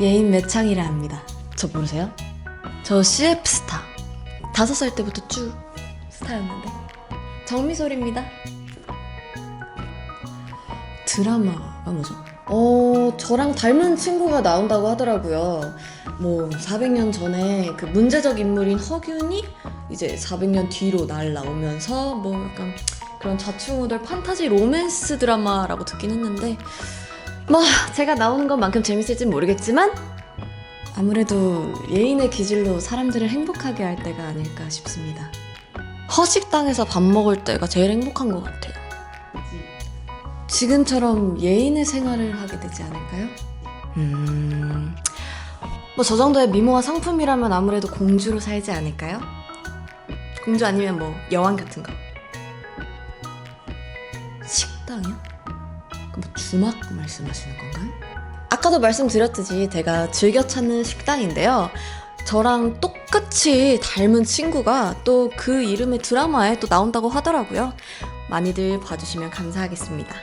예인 매창이라 합니다. 저 모르세요? 저 CF 스타. 다섯 살 때부터 쭉 스타였는데. 정미솔입니다. 드라마가 뭐죠? 어, 저랑 닮은 친구가 나온다고 하더라고요. 뭐, 400년 전에 그 문제적 인물인 허균이 이제 400년 뒤로 날라오면서 뭐 약간 그런 좌충우돌 판타지 로맨스 드라마라고 듣긴 했는데 뭐 제가 나오는 것만큼 재밌을진 모르겠지만 아무래도 예인의 기질로 사람들을 행복하게 할 때가 아닐까 싶습니다. 허식당에서 밥 먹을 때가 제일 행복한 것 같아요. 지금처럼 예인의 생활을 하게 되지 않을까요? 음, 뭐 저 정도의 미모와 상품이라면 아무래도 공주로 살지 않을까요? 공주 아니면 뭐 여왕 같은 거. 식당이요? 그뭐 주막 말씀하시는 건가요? 아까도 말씀드렸듯이 제가 즐겨 찾는 식당인데요. 저랑 똑같이 닮은 친구가 또 그 이름의 드라마에 또 나온다고 하더라고요. 많이들 봐주시면 감사하겠습니다.